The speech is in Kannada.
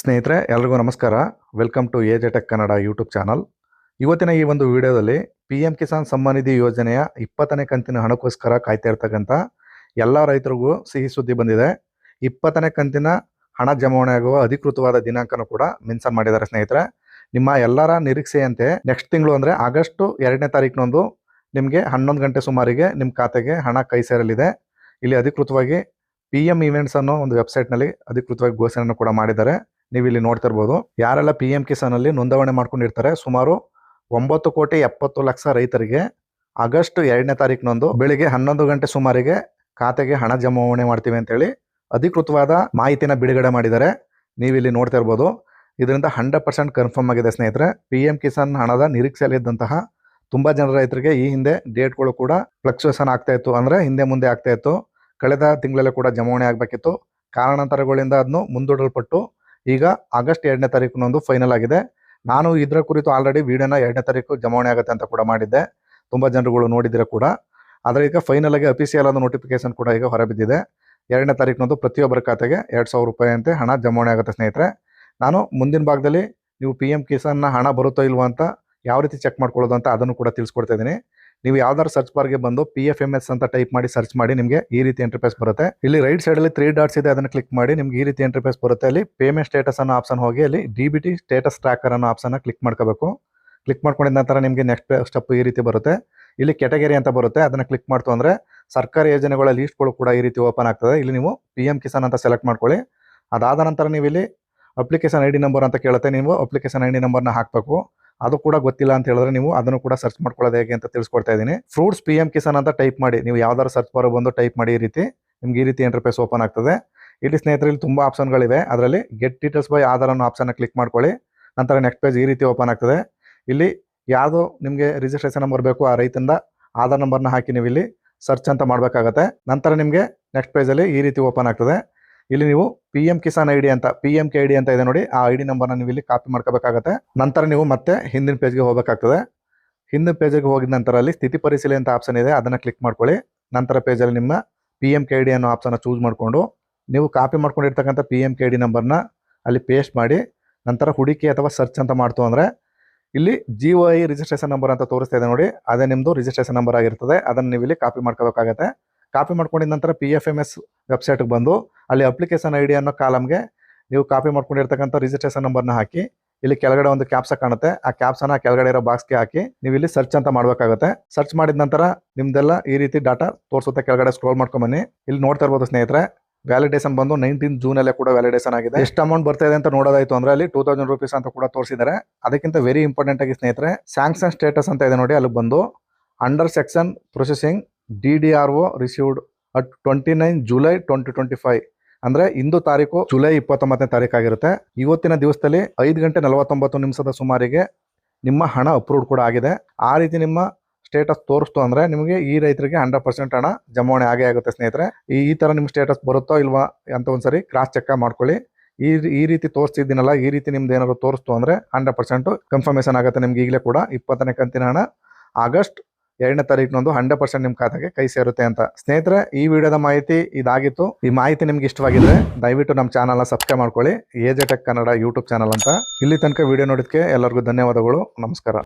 ಸ್ನೇಹಿತರೆ, ಎಲ್ರಿಗೂ ನಮಸ್ಕಾರ. Welcome to A tech Kannada YouTube channel ಇವತ್ತಿನ ಈ ಒಂದು ವಿಡಿಯೋದಲ್ಲಿ ಪಿ ಎಂ ಕಿಸಾನ್ ಸಮ್ಮಾನ್ ನಿಧಿ ಯೋಜನೆಯ ಇಪ್ಪತ್ತನೇ ಕಂತಿನ ಹಣಕ್ಕೋಸ್ಕರ ಕಾಯ್ತಾ ಇರ್ತಕ್ಕಂಥ ಎಲ್ಲ ರೈತರಿಗೂ ಸಿಹಿ ಸುದ್ದಿ ಬಂದಿದೆ. ಇಪ್ಪತ್ತನೇ ಕಂತಿನ ಹಣ ಜಮಾವಣೆ ಆಗುವ ಅಧಿಕೃತವಾದ ದಿನಾಂಕನೂ ಕೂಡ ಮೆನ್ಷನ್ ಮಾಡಿದ್ದಾರೆ ಸ್ನೇಹಿತರೆ. ನಿಮ್ಮ ಎಲ್ಲರ ನಿರೀಕ್ಷೆಯಂತೆ ನೆಕ್ಸ್ಟ್ ತಿಂಗಳು ಅಂದರೆ ಆಗಸ್ಟ್ ಎರಡನೇ ತಾರೀಕಿನೊಂದು ನಿಮಗೆ ಹನ್ನೊಂದು ಗಂಟೆ ಸುಮಾರಿಗೆ ನಿಮ್ಮ ಖಾತೆಗೆ ಹಣ ಕೈ ಸೇರಲಿದೆ. ಇಲ್ಲಿ ಅಧಿಕೃತವಾಗಿ ಪಿ ಎಂ ಇವೆಂಟ್ಸ್ ಅನ್ನೋ ಒಂದು ವೆಬ್ಸೈಟ್ನಲ್ಲಿ ಅಧಿಕೃತವಾಗಿ ಘೋಷಣೆಯನ್ನು ಕೂಡ ಮಾಡಿದ್ದಾರೆ. ನೀವು ಇಲ್ಲಿ ನೋಡ್ತಾ ಇರ್ಬೋದು. ಯಾರೆಲ್ಲ ಪಿ ಎಂ ಕಿಸಾನ್ ಅಲ್ಲಿ ನೋಂದಣಿ ಮಾಡ್ಕೊಂಡಿರ್ತಾರೆ ಸುಮಾರು ಒಂಬತ್ತು ಕೋಟಿ ಎಪ್ಪತ್ತು ಲಕ್ಷ ರೈತರಿಗೆ ಆಗಸ್ಟ್ ಎರಡನೇ ತಾರೀಕಿನೊಂದು ಬೆಳಿಗ್ಗೆ ಹನ್ನೊಂದು ಗಂಟೆ ಸುಮಾರಿಗೆ ಖಾತೆಗೆ ಹಣ ಜಮಾವಣೆ ಮಾಡ್ತೀವಿ ಅಂತೇಳಿ ಅಧಿಕೃತವಾದ ಮಾಹಿತಿನ ಬಿಡುಗಡೆ ಮಾಡಿದ್ದಾರೆ. ನೀವು ಇಲ್ಲಿ ನೋಡ್ತಾ ಇರ್ಬೋದು. ಇದರಿಂದ ಹಂಡ್ರೆಡ್ ಪರ್ಸೆಂಟ್ ಕನ್ಫರ್ಮ್ ಆಗಿದೆ ಸ್ನೇಹಿತರೆ. ಪಿ ಎಂ ಕಿಸಾನ್ ಹಣದ ನಿರೀಕ್ಷೆಯಲ್ಲಿದ್ದಂತಹ ತುಂಬ ಜನ ರೈತರಿಗೆ ಈ ಹಿಂದೆ ಡೇಟ್ಗಳು ಕೂಡ ಫ್ಲಕ್ಚುಯೇಷನ್ ಆಗ್ತಾ ಇತ್ತು. ಅಂದರೆ ಹಿಂದೆ ಮುಂದೆ ಆಗ್ತಾ ಇತ್ತು. ಕಳೆದ ತಿಂಗಳಲ್ಲೇ ಕೂಡ ಜಮಾವಣೆ ಆಗಬೇಕಿತ್ತು. ಕಾರಣಾಂತರಗಳಿಂದ ಅದನ್ನು ಮುಂದೂಡಲ್ಪಟ್ಟು ಈಗ ಆಗಸ್ಟ್ ಎರಡನೇ ತಾರೀಕಿನೊಂದು ಫೈನಲ್ ಆಗಿದೆ. ನಾನು ಇದರ ಕುರಿತು ಆಲ್ರೆಡಿ ವಿಡಿಯೋನ ಎರಡನೇ ತಾರೀಕು ಜಮಾವಣೆ ಆಗುತ್ತೆ ಅಂತ ಕೂಡ ಮಾಡಿದ್ದೆ. ತುಂಬ ಜನರುಗಳು ನೋಡಿದ್ರೆ ಕೂಡ. ಆದರೆ ಈಗ ಫೈನಲ್ ಆಗಿ ಅಫಿಸಿಯಲ್ ಆದ ನೋಟಿಫಿಕೇಶನ್ ಕೂಡ ಈಗ ಹೊರಬಿದ್ದಿದೆ. ಎರಡನೇ ತಾರೀಕಿನಂದು ಪ್ರತಿಯೊಬ್ಬರ ಖಾತೆಗೆ ಎರಡು ಸಾವಿರ ರೂಪಾಯಿ ಅಂತೆ ಹಣ ಜಮಾವಣೆ ಆಗುತ್ತೆ ಸ್ನೇಹಿತರೆ. ನಾನು ಮುಂದಿನ ಭಾಗದಲ್ಲಿ ನೀವು ಪಿ ಎಂ ಕಿಸಾನ್ನ ಹಣ ಬರುತ್ತೋ ಇಲ್ವೋ ಅಂತ ಯಾವ ರೀತಿ ಚೆಕ್ ಮಾಡ್ಕೊಳ್ಳೋದು ಅಂತ ಅದನ್ನು ಕೂಡ ತಿಳಿಸ್ಕೊಡ್ತಾ ಇದ್ದೀನಿ. ನೀವು ಯಾವ್ದಾದ್ರು ಸರ್ಚ್ ಬಾರ್ಗೆ ಬಂದು ಪಿ ಎಫ್ ಎಂ ಎಸ್ ಅಂತ ಟೈಪ್ ಮಾಡಿ ಸರ್ಚ್ ಮಾಡಿ ನಿಮಗೆ ಈ ರೀತಿ ಎಂಟ್ರಿಪೇಸ್ ಬರುತ್ತೆ. ಇಲ್ಲಿ ರೈಟ್ ಸೈಡಲ್ಲಿ ತ್ರೀ ಡಾಟ್ಸ್ ಇದೆ, ಅದನ್ನು ಕ್ಲಿಕ್ ಮಾಡಿ ನಿಮ್ಗೆ ಈ ರೀತಿ ಎಂಟ್ರಿಪೇಸ್ ಬರುತ್ತೆ. ಅಲ್ಲಿ ಪೇಮೆಂಟ್ ಸ್ಟೇಟಸ್ ಅನ್ನೋ ಆಪ್ಷನ್ ಹೋಗಿ, ಅಲ್ಲಿ D B T status tracker ಅನ್ನೋ ಆಪ್ಷನ್ ಕ್ಲಿಕ್ ಮಾಡ್ಕೋಬೇಕು. ಕ್ಲಿಕ್ ಮಾಡ್ಕೊಂಡಿದ ನಂತರ ನಿಮಗೆ ನೆಕ್ಸ್ಟ್ ಸ್ಟೆಪ್ ಈ ರೀತಿ ಬರುತ್ತೆ. ಇಲ್ಲಿ ಕೆಟಗರಿ ಅಂತ ಬರುತ್ತೆ, ಅದನ್ನು ಕ್ಲಿಕ್ ಮಾಡ್ತು ಅಂದರೆ ಸರ್ಕಾರಿ ಯೋಜನೆಗಳ ಲೀಸ್ಟ್ಗಳು ಕೂಡ ಈ ರೀತಿ ಓಪನ್ ಆಗ್ತದೆ. ಇಲ್ಲಿ ನೀವು ಪಿ ಎಂ ಕಿಸಾನ್ ಅಂತ ಸೆಲೆಕ್ಟ್ ಮಾಡ್ಕೊಳ್ಳಿ. ಅದಾದ ನಂತರ ನೀವು ಇಲ್ಲಿ ಅಪ್ಲಿಕೇಶನ್ ಐ ಡಿ ನಂಬರ್ ಅಂತ ಕೇಳುತ್ತೆ. ನೀವು ಅಪ್ಲಿಕೇಶನ್ ಐ ಡಿ ನಂಬರ್ನ ಹಾಕಬೇಕು. ಅದು ಕೂಡ ಗೊತ್ತಿಲ್ಲ ಅಂತ ಹೇಳಿದ್ರೆ ನೀವು ಅದನ್ನು ಕೂಡ ಸರ್ಚ್ ಮಾಡ್ಕೊಳ್ಳೋದು ಹೇಗೆ ಅಂತ ತಿಳಿಸ್ಕೊಡ್ತಾ ಇದ್ದೀನಿ. ಫ್ರೂಟ್ಸ್ ಪಿ ಎಂ ಕಿಸಾನ್ ಅಂತ ಟೈಪ್ ಮಾಡಿ, ನೀವು ಯಾವ್ದಾದ್ರು ಸರ್ಚ್ ಬಾರ್ ಬಂದು ಟೈಪ್ ಮಾಡಿ ಈ ರೀತಿ, ನಿಮ್ಗೆ ಈ ರೀತಿ ಇಂಟರ್ಫೇಸ್ ಓಪನ್ ಆಗ್ತದೆ. ಇಲ್ಲಿ ಸ್ನೇಹಿತರಲ್ಲಿ ತುಂಬಾ ಆಪ್ಷನ್ಗಳಿವೆ ಅದರಲ್ಲಿ ಗೆಟ್ ಡೀಟೇಲ್ಸ್ ಬೈ ಆಧಾರ್ ಅನ್ನೋ ಆಪ್ಷನ್ ಕ್ಲಿಕ್ ಮಾಡ್ಕೊಳ್ಳಿ. ನಂತರ ನೆಕ್ಸ್ಟ್ ಪೇಜ್ ಈ ರೀತಿ ಓಪನ್ ಆಗ್ತದೆ. ಇಲ್ಲಿ ಯಾವುದು ನಿಮಗೆ ರಿಜಿಸ್ಟ್ರೇಷನ್ ನಂಬರ್ ಬೇಕು, ಆ ರೈತಂದ ಆಧಾರ್ ನಂಬರ್ನ ಹಾಕಿ ನೀವು ಇಲ್ಲಿ ಸರ್ಚ್ ಅಂತ ಮಾಡಬೇಕಾಗತ್ತೆ. ನಂತರ ನಿಮಗೆ ನೆಕ್ಸ್ಟ್ ಪೇಜಲ್ಲಿ ಈ ರೀತಿ ಓಪನ್ ಆಗ್ತದೆ. ಇಲ್ಲಿ ನೀವು P M Kisan I D ಅಂತ P M K I D ಅಂತ ಇದೆ ನೋಡಿ, ಆ ಐ ಡಿ ನಂಬರ್ನ ನೀವು ಇಲ್ಲಿ ಕಾಪಿ ಮಾಡ್ಕೋಬೇಕಾಗತ್ತೆ. ನಂತರ ನೀವು ಮತ್ತೆ ಹಿಂದಿನ ಪೇಜ್ಗೆ ಹೋಗಬೇಕಾಗ್ತದೆ. ಹಿಂದಿನ ಪೇಜಿಗೆ ಹೋಗಿದ ನಂತರ ಅಲ್ಲಿ ಸ್ಥಿತಿ ಪರಿಶೀಲನೆ ಅಂತ ಆಪ್ಷನ್ ಇದೆ, ಅದನ್ನ ಕ್ಲಿಕ್ ಮಾಡ್ಕೊಳ್ಳಿ. ನಂತರ ಪೇಜಲ್ಲಿ ನಿಮ್ಮ P M K I D ಅನ್ನೋ ಆಪ್ಷನ್ ಚೂಸ್ ಮಾಡಿಕೊಂಡು, ನೀವು copy ಮಾಡ್ಕೊಂಡಿರ್ತಕ್ಕಂಥ P M K I D ನಂಬರ್ನ ಅಲ್ಲಿ ಪೇಸ್ಟ್ ಮಾಡಿ, ನಂತರ ಹುಡುಕಿ ಅಥವಾ ಸರ್ಚ್ ಅಂತ ಮಾಡ್ತು ಅಂದ್ರೆ, ಇಲ್ಲಿ ಜಿ ಐ ರಿಜಿಸ್ಟ್ರೇಷನ್ ನಂಬರ್ ಅಂತ ತೋರಿಸ್ತಾ ಇದೆ ನೋಡಿ, ಅದೇ ನಿಮ್ಮದು ರಿಜಿಸ್ಟ್ರೇಷನ್ ನಂಬರ್ ಆಗಿರ್ತದೆ, ಅದನ್ನು ನೀವು ಇಲ್ಲಿ ಕಾಪಿ ಮಾಡ್ಕೋಬೇಕಾಗತ್ತೆ. ಕಾಪಿ ಮಾಡ್ಕೊಂಡಿದ ನಂತರ ಪಿ ಎಫ್ ಎಂ ಎಸ್ ವೆಬ್ಸೈಟ್ಗೆ ಬಂದು ಅಲ್ಲಿ ಅಪ್ಲಿಕೇಶನ್ ಐ ಡಿ ಅನ್ನೋ ಕಾಲಮ್ಗೆ ನೀವು ಕಾಪಿ ಮಾಡ್ಕೊಂಡಿರ್ತಕ್ಕಂಥ ರಿಜಿಸ್ಟ್ರೇಷನ್ ನಂಬರ್ನ ಹಾಕಿ, ಇಲ್ಲಿ ಕೆಳಗಡೆ ಒಂದು ಕ್ಯಾಪ್ಸ ಕಾಣುತ್ತೆ. ಆ ಕ್ಯಾಪ್ಸನ ಕೆಳಗಡೆ ಇರೋ ಬಾಕ್ಸ್ಗೆ ಹಾಕಿ, ನೀವು ಇಲ್ಲಿ ಸರ್ಚ್ ಅಂತ ಮಾಡಬೇಕಾಗುತ್ತೆ. ಸರ್ಚ್ ಮಾಡಿದ ನಂತರ ನಿಮ್ದೆಲ್ಲ ಈ ರೀತಿ ಡಾಟಾ ತೋರಿಸುತ್ತೆ ಕೆಳಗಡೆ ಸ್ಕ್ರೋಲ್ ಮಾಡ್ಕೊಂಬನ್ನಿ ಇಲ್ಲಿ ನೋಡ್ತಾ ಇರ್ಬೋದು ಸ್ನೇಹಿತರೆ ವ್ಯಾಲಿಡೇಷನ್ ಬಂದು ನೈನ್ಟೀನ್ ಜೂನ್ ಅಲ್ಲೇ ಕೂಡ ವ್ಯಾಲಿಡೇಷನ್ ಆಗಿದೆ. ಎಷ್ಟು ಅಮೌಂಟ್ ಬರ್ತಾ ಅಂತ ನೋಡೋದಾಯ್ತು ಅಂದ್ರೆ ಅಲ್ಲಿ ಟೂ ತೌಸಂಡ್ ರುಪೀಸ್ ಅಂತ ಕೂಡ ತೋರಿಸಿದ್ದಾರೆ. ಅದಕ್ಕಿಂತ ವೆರಿ ಇಂಪಾರ್ಟೆಂಟ್ ಆಗಿ ಸ್ನೇಹಿತರೆ ಸ್ಯಾಂಕ್ಷನ್ ಸ್ಟೇಟಸ್ ಅಂತ ಇದೆ ನೋಡಿ ಅಲ್ಲಿ ಬಂದು. Under section processing D D R O received at twenty nine July twenty twenty five ಅಂದ್ರೆ ಇಂದು ತಾರೀಕು ಜುಲೈ ಇಪ್ಪತ್ತೊಂಬತ್ತನೇ ತಾರೀಕು ಆಗಿರುತ್ತೆ ಇವತ್ತಿನ ದಿವಸದಲ್ಲಿ ಐದು ಗಂಟೆ ನಲವತ್ತೊಂಬತ್ತು ನಿಮಿಷದ ಸುಮಾರಿಗೆ ನಿಮ್ಮ ಹಣ ಅಪ್ರೂವ್ಡ್ ಕೂಡ ಆಗಿದೆ. ಆ ರೀತಿ ನಿಮ್ಮ ಸ್ಟೇಟಸ್ ತೋರಿಸ್ತು ಅಂದ್ರೆ ನಿಮಗೆ ಈ ರೈತರಿಗೆ ಹಂಡ್ರೆಡ್ ಪರ್ಸೆಂಟ್ ಹಣ ಜಮಾವಣೆ ಆಗೇ ಆಗುತ್ತೆ ಸ್ನೇಹಿತರೆ. ಈ ಈ ತರ ನಿಮ್ಮ ಸ್ಟೇಟಸ್ ಬರುತ್ತೋ ಇಲ್ವಾ ಅಂತ ಒಂದ್ಸರಿ ಕ್ರಾಸ್ ಚೆಕ್ ಮಾಡ್ಕೊಳ್ಳಿ. ಈ ಈ ರೀತಿ ತೋರಿಸ್ತಿದ್ದೀನಲ್ಲ, ಈ ರೀತಿ ನಿಮ್ದು ಏನಾದ್ರು ತೋರಿಸ್ತು ಅಂದ್ರೆ ಹಂಡ್ರೆಡ್ ಪರ್ಸೆಂಟು ಕನ್ಫರ್ಮೇಷನ್ ಆಗುತ್ತೆ ನಿಮ್ಗೆ ಈಗಲೇ ಕೂಡ. ಇಪ್ಪತ್ತನೇ ಕಂತಿನ ಹಣ ಆಗಸ್ಟ್ ಎರಡನೇ ತಾರೀಕಿನೊಂದು ಹಂಡ್ರೆಡ್ ಪರ್ಸೆಂಟ್ ನಿಮ್ಮ ಖಾತೆಗೆ ಕೈ ಸೇರುತ್ತೆ ಅಂತ. ಸ್ನೇಹಿತರೆ, ಈ ವಿಡಿಯೋದ ಮಾಹಿತಿ ಇದಾಗಿತ್ತು. ಈ ಮಾಹಿತಿ ನಿಮ್ಗೆ ಇಷ್ಟವಾಗಿದ್ರೆ ದಯವಿಟ್ಟು ನಮ್ಮ ಚಾನಲ್ನ ಸಬ್ಸ್ಕ್ರೈಬ್ ಮಾಡ್ಕೊಳ್ಳಿ. A J tech Kannada YouTube channel ಅಂತ. ಇಲ್ಲಿ ತನಕ ವಿಡಿಯೋ ನೋಡಿದ್ಕೆ ಎಲ್ಲರಿಗೂ ಧನ್ಯವಾದಗಳು. ನಮಸ್ಕಾರ.